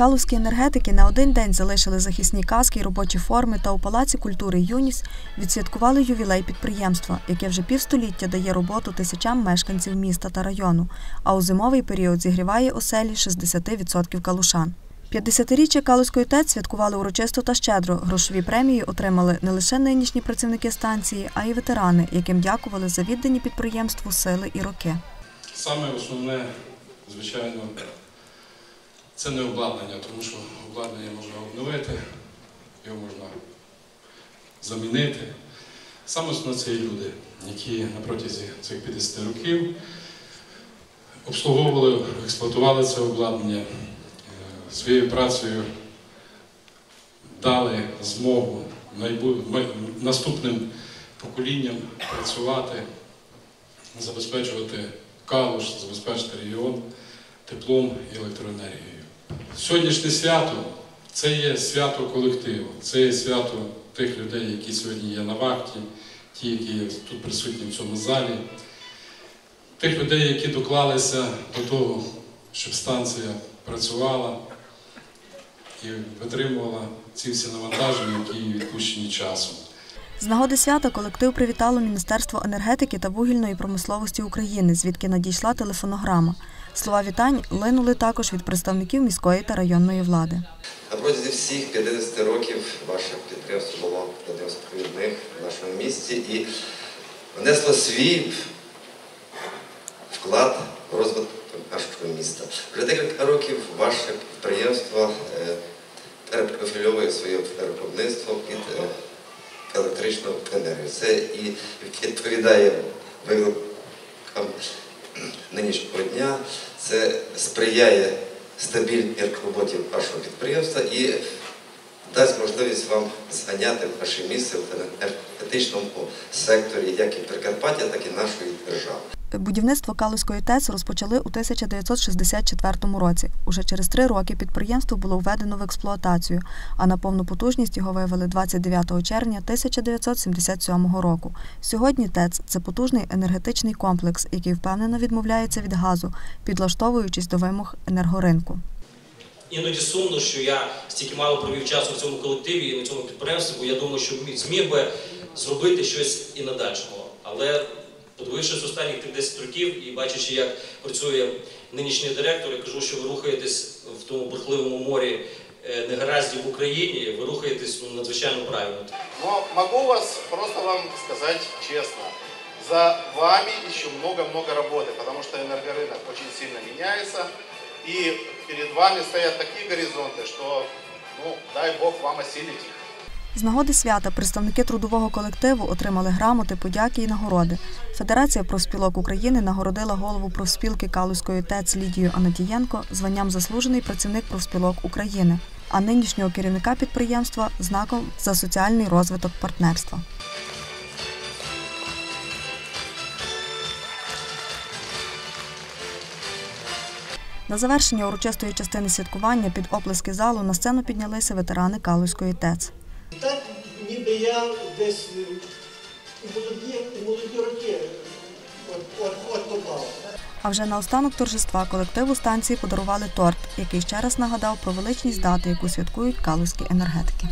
Калузькі енергетики на один день залишили захисні каски й робочі форми та у Палаці культури Юніс відсвяткували ювілей підприємства, яке вже півстоліття дає роботу тисячам мешканців міста та району, а у зимовий період зігріває оселі 60% калушан. 50-річчя Калузької ТЕЦ святкували урочисто та щедро. Грошові премії отримали не лише нинішні працівники станції, а й ветерани, яким дякували за віддані підприємству сили і роки. Саме основне, звичайно, це не обладнання, тому що обладнання можна обновити, його можна замінити. Саме основне це люди, які на протязі цих 50 років обслуговували, експлуатували це обладнання, е, своєю працею дали змогу наступним поколінням працювати, забезпечувати калуш, забезпечити регіон теплом і електроенергією. Сьогоднішнє свято це є свято колективу, це є свято тих людей, які сьогодні є на вахті, ті, які тут присутні в цьому залі, тих людей, які доклалися до того, щоб станція працювала і витримувала ці всі навантаження, які відпущені часом. З нагоди свята колектив привітало Міністерство енергетики та вугільної промисловості України, звідки надійшла телефонограма. Слова вітань линули також від представників міської та районної влади. На протязі всіх 50 років ваше підприємство було одним з провідних в нашому місті і внесло свій вклад в розвиток нашого міста. Вже декілька років ваше підприємство е, перепрофільовує своє виробництво під е, електричну енергію. Це і відповідає викликам нинішнього дня, це сприяє стабільній роботі вашого підприємства і дасть можливість вам зганяти ваше місце в енергетичному секторі, як і Прикарпаття, так і нашої держави. Будівництво Калузької ТЕЦ розпочали у 1964 році. Уже через три роки підприємство було введено в експлуатацію, а на повну потужність його вивели 29 червня 1977 року. Сьогодні ТЕЦ це потужний енергетичний комплекс, який впевнено відмовляється від газу, підлаштовуючись до вимог енергоринку. Іноді сумно, що я стільки мало провів часу в цьому колективі і на цьому підприємстві, бо я думаю, що міг- зміг би зробити щось і надальшого. Але подивившись останніх тих 10 років і бачачи, як працює нинішній директор, я кажу, що ви рухаєтесь в тому бурхливому морі е, негараздів в Україні, ви рухаєтесь ну, надзвичайно правильно. Но могу вас просто вам сказать честно, за вами еще много-много работы, потому что энергорынок очень сильно меняется, и перед вами стоят такие горизонты, что, ну, дай Бог вам осилить их. З нагоди свята представники трудового колективу отримали грамоти, подяки і нагороди. Федерація профспілок України нагородила голову профспілки Калузької ТЕЦ Лідію Анатієнко званням заслужений працівник профспілок України, а нинішнього керівника підприємства знаком за соціальний розвиток партнерства. На завершення урочистої частини святкування під оплески залу на сцену піднялися ветерани Калузької ТЕЦ. Так ніби я десь е, у молоді, у молоді роки от. А вже наостанок торжества колективу станції подарували торт, який ще раз нагадав про величність дати, яку святкують калузькі енергетики.